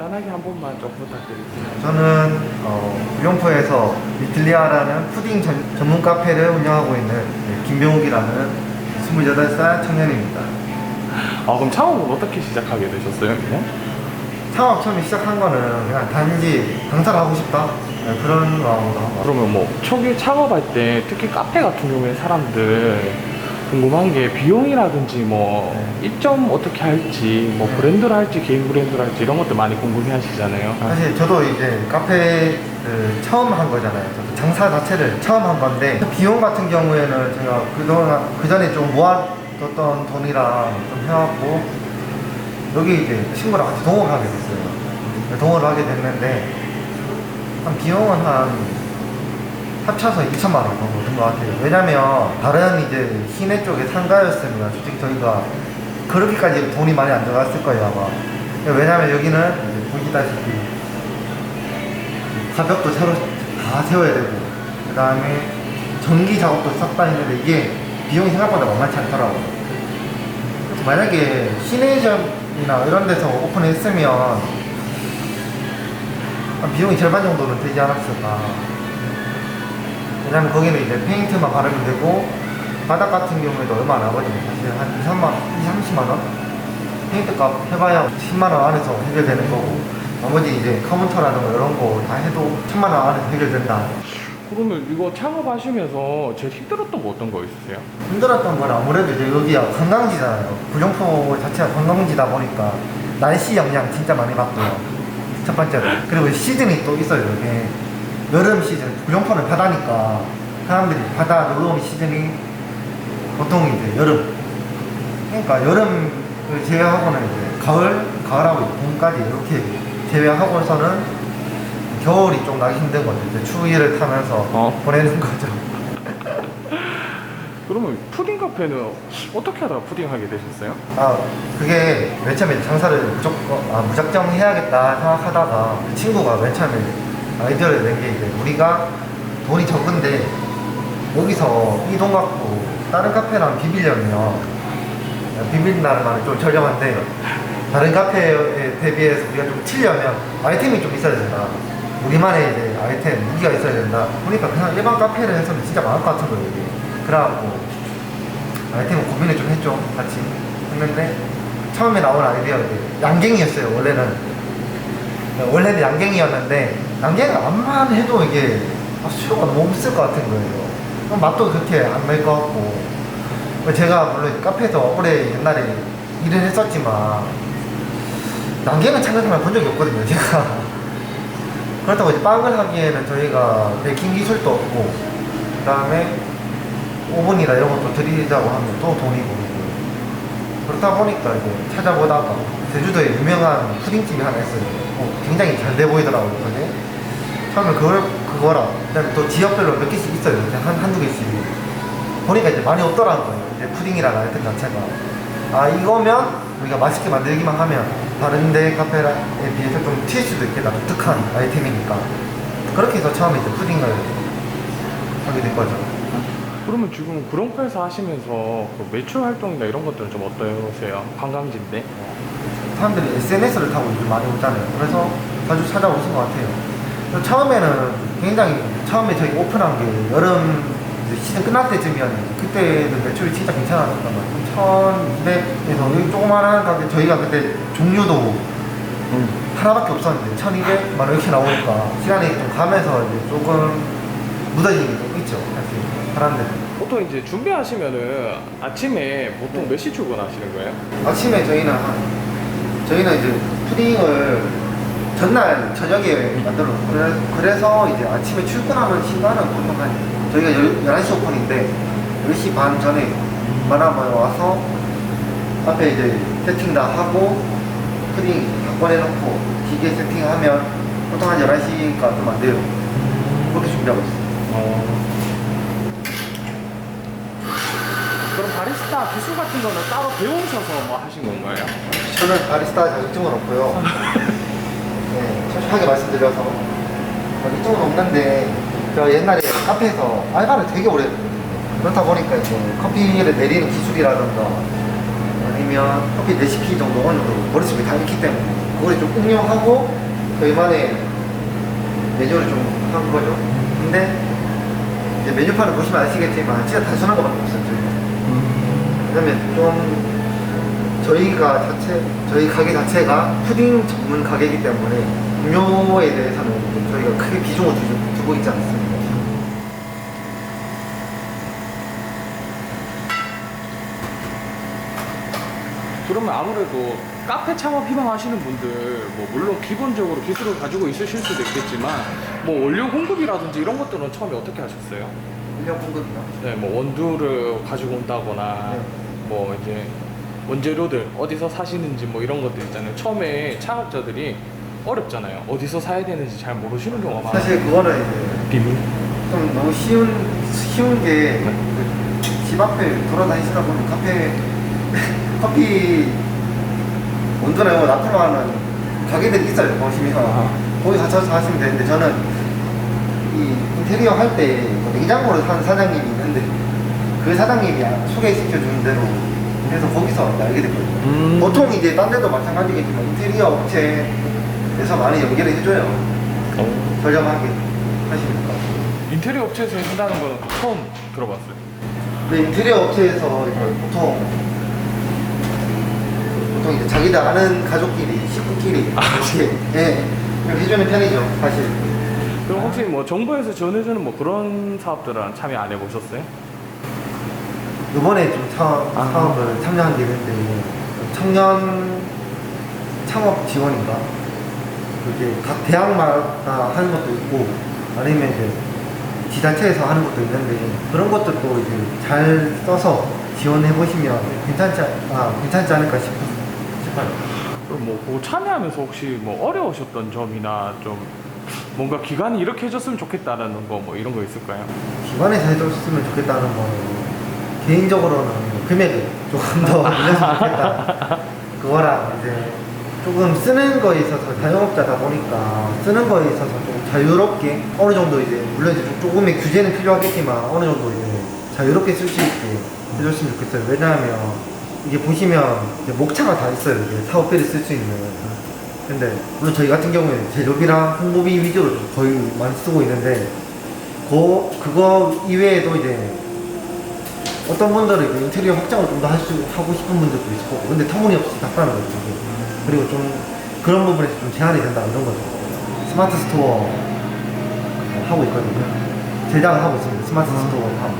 간단하게 한 번만 좀 부탁드릴게요. 저는 어, 구룡포에서 리틀리아라는 푸딩 전, 전문 카페를 운영하고 있는 네, 김병욱이라는 28살 청년입니다. 아 그럼 창업은 어떻게 시작하게 되셨어요? 그냥? 창업 처음에 시작한 거는 그냥 단지 강사를 하고 싶다 네, 그런 마음으로 한 거. 그러면 뭐 초기 창업할 때 특히 카페 같은 경우에 사람들 궁금한 게 비용이라든지 뭐 입점 어떻게 할지 뭐 브랜드를 할지 개인 브랜드를 할지 이런 것들 많이 궁금해 하시잖아요. 사실 저도 이제 카페를 처음 한 거잖아요. 저도 장사 자체를 처음 한 건데 비용 같은 경우에는 제가 그동안 그 전에 좀 모아뒀던 돈이랑 좀 해왔고 여기 이제 친구랑 같이 동업을 하게 됐어요. 동업을 하게 됐는데 한 비용은 한 합쳐서 2천만 원 정도 든것 같아요. 왜냐면 다른 이제 시내 쪽에 상가였으면 솔직히 저희가 그렇게까지 돈이 많이 안 들어갔을 거예요 아마. 왜냐면 여기는 이제 보시다시피 가벽도 새로 다 세워야 되고 그 다음에 전기 작업도 싹다 했는데 이게 비용이 생각보다 만만치 않더라고요. 만약에 시내점이나 이런 데서 오픈했으면 한 비용이 절반 정도는 되지 않았을까. 왜냐면 거기는 이제 페인트만 바르면 되고 바닥 같은 경우에도 얼마 안 하거든요. 사실 한 2, 3만, 2, 30만 원? 페인트 값 해봐야 10만 원 안에서 해결되는 거고 나머지 이제 카운터라든가 이런 거 다 해도 1000만 원 안에서 해결된다. 그러면 이거 창업하시면서 제일 힘들었던 거 어떤 거 있으세요? 힘들었던 건 아무래도 이제 여기가 관광지잖아요. 구룡포 자체가 관광지다 보니까 날씨 영향 진짜 많이 받고요. 첫 번째로. 그리고 시즌이 또 있어요. 이게 여름 시즌. 구룡포는 바다니까 사람들이 바다 놀러 오는 시즌이 보통 이제 여름. 그러니까 여름을 제외하고는 이제 가을, 가을하고 봄까지 이렇게 제외하고서는 겨울이 좀 나기 힘든 거죠. 이제 추위를 타면서 어. 보내는 거죠. 그러면 푸딩 카페는 어떻게 하다가 푸딩 하게 되셨어요? 아 그게 맨 처음에 장사를 무조건 아, 무작정 해야겠다 생각하다가 그 친구가 맨 처음에 아이디어를 낸 게 이제 우리가 돈이 적은데 여기서 이 돈 갖고 다른 카페랑 비비려면 비빈다는 말은 좀 저렴한데 다른 카페에 대비해서 우리가 좀 튀려면 아이템이 좀 있어야 된다. 우리만의 이제 아이템 무기가 있어야 된다. 보니까 그냥 일반 카페를 해서는 진짜 많을 것 같은 거예요 이게. 그래갖고 아이템을 고민을 좀 했죠 같이 했는데 처음에 나온 아이디어가 양갱이었어요 원래는. 원래는 양갱이었는데 양갱을 암만 해도 이게 아, 수요가 너무 없을 것 같은 거예요. 맛도 그렇게 안 날 것 같고. 제가 물론 카페에서 오래 옛날에 일을 했었지만 양갱을 창작을 본 적이 없거든요 제가. 그렇다고 이제 빵을 하기에는 저희가 베이킹 기술도 없고 그 다음에 오븐이나 이런 것도 들이자고 하면 또 돈이 들고. 그렇다 보니까 이제 찾아보다가 제주도에 유명한 푸딩집이 하나 있어요 어, 굉장히 잘 돼 보이더라고요 그게. 처음에 그걸 그거랑 그다음에 또 지역별로 몇 개씩 있어요 한, 한두 개씩. 보니까 이제 많이 없더라는 거예요 이제 푸딩이라는 아이템 자체가. 아 이거면 우리가 맛있게 만들기만 하면 다른 데 카페에 비해서 좀 튈 수도 있겠다 독특한 아이템이니까. 그렇게 해서 처음에 이제 푸딩을 하게 된 거죠. 그러면 지금 구룡포에서 하시면서 그 매출 활동이나 이런 것들은 좀 어떠세요? 관광지인데? 사람들이 SNS를 타고 요즘 많이 오잖아요. 그래서 자주 찾아오신 것 같아요. 처음에는 굉장히 처음에 저희 오픈한 게 여름 시즌 끝날 때쯤이었는데 그때는 매출이 진짜 괜찮았단 말이에요. 1200에서 여기 조그마한 가게 저희가 그때 종류도 하나밖에 없었는데 1200만 원 이렇게 나오니까 시간이 좀 가면서 이제 조금 묻어지는 게 좀 있죠. 사실 사람들. 보통 이제 준비하시면은 아침에 보통 몇 시 출근하시는 거예요? 아침에 저희는 한- 저희는 이제 푸딩을 전날 저녁에 만들어. 그래, 그래서 이제 아침에 출근하는 시간은 보통 한 저희가 11시 오픈인데 10시 반 전에 만화모에 와서 앞에 이제 세팅 다 하고 푸딩 다 꺼내놓고 기계 세팅하면 보통 한 11시가 좀 안 돼요. 그렇게 준비하고 있어요. 그럼 바리스타 기술 같은 거는 따로 배우셔서 뭐 하신 건가요? 저는 바리스타 자격증은 없고요. 네, 솔직하게 말씀드려서 자격증은 없는데 제가 옛날에 카페에서 알바를 되게 오래 했거든요. 그렇다 보니까 이제 커피를 내리는 기술이라든가 아니면 커피 레시피 정도 어느 정도 머릿속에 다 있기 때문에 그걸 좀 응용하고 저희만의 메뉴를 좀한 거죠. 근데 이제 메뉴판을 보시면 아시겠지만 진짜 단순한 것밖에 없었죠. 왜냐면 좀 저희가 자체 저희 가게 자체가 푸딩 전문 가게이기 때문에 음료에 대해서는 좀 저희가 크게 비중을 두고, 두고 있지 않습니다. 그러면 아무래도 카페 창업 희망하시는 분들 뭐 물론 기본적으로 기술을 가지고 있으실 수도 있겠지만 뭐 원료 공급이라든지 이런 것들은 처음에 어떻게 하셨어요? 인력 공급이요. 네, 뭐 원두를 가지고 온다거나 네. 뭐 이제 원재료들 어디서 사시는지 뭐 이런 것들 있잖아요. 처음에 창업자들이 어렵잖아요. 어디서 사야 되는지 잘 모르시는 경우가 많아요. 사실 그거는 이제 비밀. 좀 너무 쉬운 쉬운 게 집 앞에 돌아다니시다 보면 카페 커피 거 납품하는 가게들이 있어요 보시면 아하. 거기 가셔서 하시면 되는데 저는 이 인테리어 할 때 냉장고를 하는 사장님이 있는데 그 사장님이 소개시켜 주는 대로 해서 거기서 알게 됐거든요 음. 보통 이제 딴 데도 마찬가지겠지만 인테리어 업체에서 많이 연결을 해줘요 어. 저렴하게 하시니까 인테리어 업체에서 해준다는 거는 처음 들어봤어요. 근데 인테리어 업체에서 보통 보통 이제 자기들 아는 가족끼리 식구끼리 아, 이렇게 예 이렇게 해주는 편이죠 사실 그럼 혹시 뭐 정부에서 지원해주는 뭐 그런 사업들은 참여 안 해보셨어요? 이번에 좀 창업, 아. 사업을 참여한 게 있는데 청년 창업 지원인가 그게 각 대학마다 하는 것도 있고 아니면 이제 지자체에서 하는 것도 있는데 그런 것들도 이제 잘 써서 지원해 보시면 괜찮지 아 괜찮지 않을까 싶, 싶어요. 그럼 뭐 그거 참여하면서 혹시 뭐 어려우셨던 점이나 좀 뭔가 기관이 이렇게 해줬으면 좋겠다라는 거 뭐 이런 거 있을까요? 기관에서 해줬으면 좋겠다는 거는 개인적으로는 금액을 조금 더 올렸으면 좋겠다. 그거랑 이제 조금 쓰는 거에 있어서 자영업자다 보니까 쓰는 거에 있어서 좀 자유롭게 어느 정도 이제 물론 이제 좀 조금의 규제는 필요하겠지만 어느 정도 이제 자유롭게 쓸 수 있게 해줬으면 좋겠어요. 왜냐하면 이게 보시면 이제 목차가 다 있어요. 이게 사업비를 쓸 수 있는. 근데 물론 저희 같은 경우에 재료비랑 홍보비 위주로 좀 거의 많이 쓰고 있는데 그 그거 이외에도 이제 어떤 분들은 이제 인테리어 확장을 좀 더 하고 싶은 분들도 있을 거고 근데 터무니없이 답답한 거죠. 이게. 그리고 좀 그런 부분에서 좀 제한이 된다 이런 거죠. 스마트 스토어 하고 있거든요. 제작을 하고 있습니다. 스마트 스토어 하고.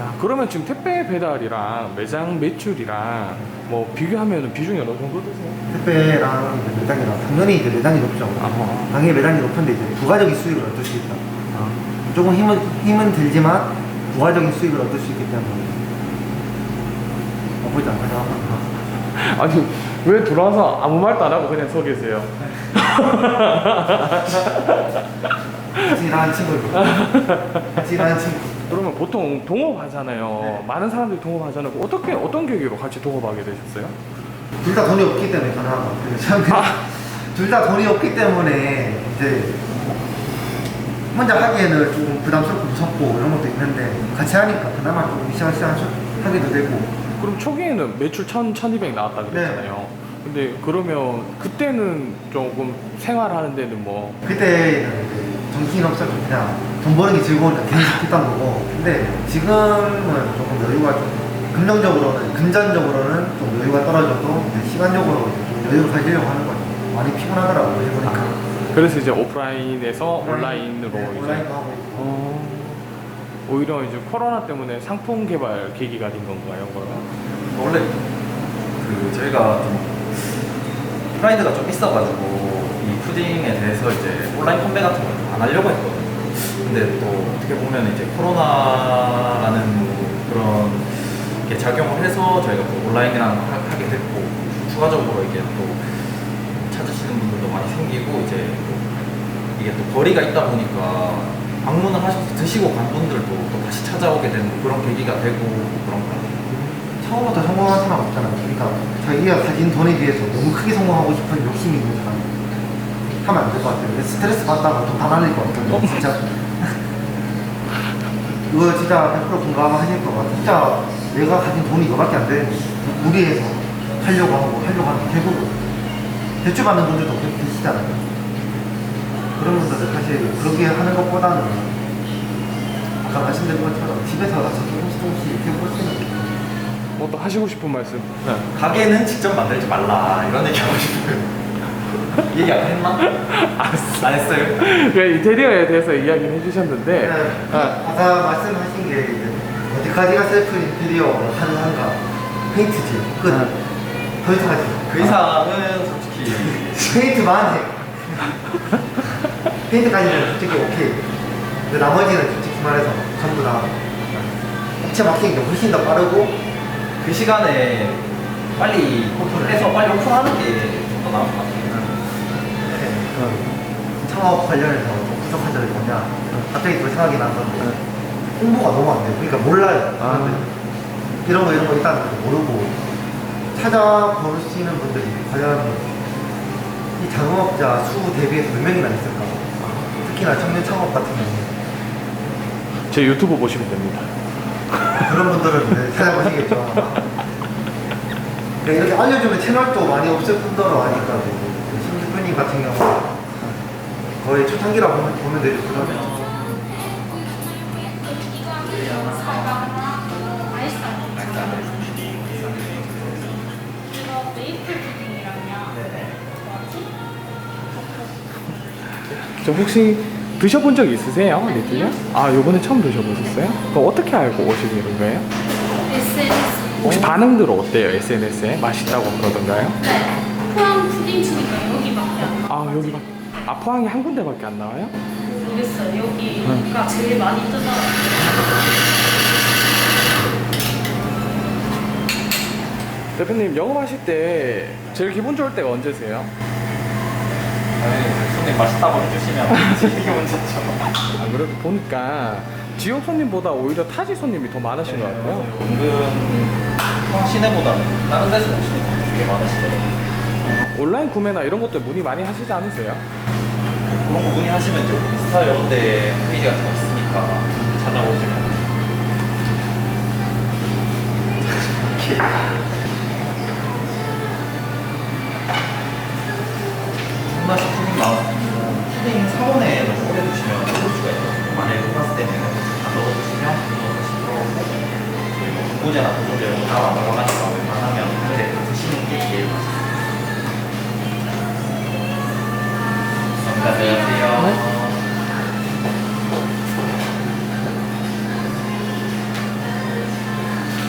야 그러면 지금 택배 배달이랑 매장 매출이랑 뭐 비교하면 비중이 어느 정도 되세요? 택배랑 이제 매장이랑 당연히 이제 매장이 높죠. 아, 당연히 매장이 높은데 이제 부가적인 수익을 얻을 수 있다. 조금 힘은 힘은 들지만 부가적인 수익을 얻을 수 있기 때문에. 나쁘지 않다 아니 왜 들어와서 아무 말도 안 하고 그냥 서 계세요? 같이 일하는 친구들 같이 일하는 친구 그러면 보통 동업하잖아요. 많은 사람들이 동업하잖아요. 어떻게 어떤 계기로 같이 동업하게 되셨어요? 둘 다 돈이 없기 때문에 가능한 것 같아요. 저는 둘다 돈이 없기 때문에 이제 혼자 하기에는 조금 부담스럽고 무섭고 이런 것도 있는데 같이 하니까 그나마 좀 으쌰으쌰 하기도 되고 그럼 초기에는 매출 1000, 1200 나왔다 그랬잖아요. 근데 그러면 그때는 조금 생활하는 데는 뭐 그때는 정신이 없었고 그냥 돈 버는 게 즐거우니까 계속 했던 거고. 근데 지금은 조금 여유가 좀 긍정적으로는 금전적으로는 좀 여유가 떨어져도 이제 시간적으로 좀 여유를 가지려고 하는 거죠 많이 피곤하더라고요 해보니까 그래서 이제 오프라인에서 네. 온라인으로 네, 이제 온라인도 하고 있고 어, 오히려 이제 코로나 때문에 상품 개발 계기가 된 건가요, 그러면? 원래 그 저희가 좀 프라이드가 좀 있어가지고 이 푸딩에 대해서 이제 온라인 판매 같은 걸좀안 하려고 했거든요. 근데 또 어떻게 보면 이제 코로나라는 그런 게 작용을 해서 저희가 또 온라인이랑 하- 하게 됐고 추가적으로 이게 또 찾으시는 분들도 많이 생기고 이제 또 이게 또 거리가 있다 보니까 방문을 하셔서 드시고 간 분들도 또 다시 찾아오게 되는 그런 계기가 되고 그런 것 같아요. 처음부터 성공한 사람 없잖아요. 그러니까 자기가 가진 돈에 비해서 너무 크게 성공하고 싶은 욕심이 있는 사람 하면 안 될 것 같아요. 스트레스 받다가 돈다 날릴 것 같아요. 진짜. 이거 진짜 100% 공감하실 것 같아요. 진짜 내가 가진 돈이 이거밖에 안 되는데 무리해서 하려고 하고 하려고 하는 대부분 대출 받는 분들도 그렇게 계시잖아요. 그런 분들은 사실 그렇게 하는 것보다는 아까 말씀드린 것처럼 집에서 알아서 조금씩 조금씩 이렇게 보시는 뭐 또 하시고 싶은 말씀? 네. 가게는 직접 만들지 말라 이런 얘기 하고 싶어요. 얘기 안 했나? 알았어. 안 했어요? 그 인테리어에 대해서 이야기를 해주셨는데 네. 아, 아까 말씀하신 게 이제 어디까지가 셀프 인테리어 가능한가 페인트지 끝. 네. 더 이상 하지. 그 이상은 솔직히 페인트만 해. 페인트까지는 솔직히 오케이. 근데 나머지는 솔직히 말해서 전부 다 업체 게 훨씬 더 빠르고 그 시간에 빨리 해서 빨리 오픈하는 게 더 나을 것 같아요. 네. 창업 관련해서 좀 부족한 점이 뭐냐 갑자기 또 생각이 난 건데 홍보가 너무 안 돼요. 그러니까 몰라요. 아. 이런 거 이런 거 일단 모르고 찾아보시는 분들이 과연 이 자영업자 수 대비해서 몇 명이나 있을까? 특히나 청년 창업 같은 경우는 제 유튜브 보시면 됩니다. 그런 분들은 이제 찾아보시겠죠. 아마. 그러니까 이렇게 알려주는 채널도 많이 없을 뿐더러 하니까 신 대표님 같은 경우 거의 초창기라고 보면, 보면 되죠. 그러면 이거 메이플 푸딩이랑요. 저 혹시 드셔본 적 있으세요? 리틀요? 아 요번에 처음 드셔보셨어요? 그럼 어떻게 알고 오시는 거예요? SNS. 혹시 반응들 어때요? SNS에? 맛있다고 그러던가요? 네. 포항 푸딩 치니까 여기밖에 안 나와. 아 여기 아 포항이 한 군데밖에 안 나와요? 모르겠어요. 여기가 제일 많이 뜨더라고요. 대표님 영업하실 때 제일 기분 좋을 때가 언제세요? 아니, 손님 맛있다고 해주시면 이게 문제죠. 안 그래도 보니까 지역 손님보다 오히려 타지 손님이 더 많으신 것 같아요. 은근 포항 시내보다는 다른 데서 오시는 분들이 되게 많으시더라고요. 온라인 구매나 이런 것들 문의 많이 하시지 않으세요? 그런 거 문의하시면 이제 인스타 이런 데 페이지 같은 거 있으니까 찾아오시면. 손맛이 푸딩 나왔으면 푸딩 사원에 두시면 먹을 수가 있어요. 만약에 돈가스 때문에 안 넣어두시면 그거 다시 들어오고 저희 뭐 분부제나 보조제 따로 안 웬만하면 안녕하세요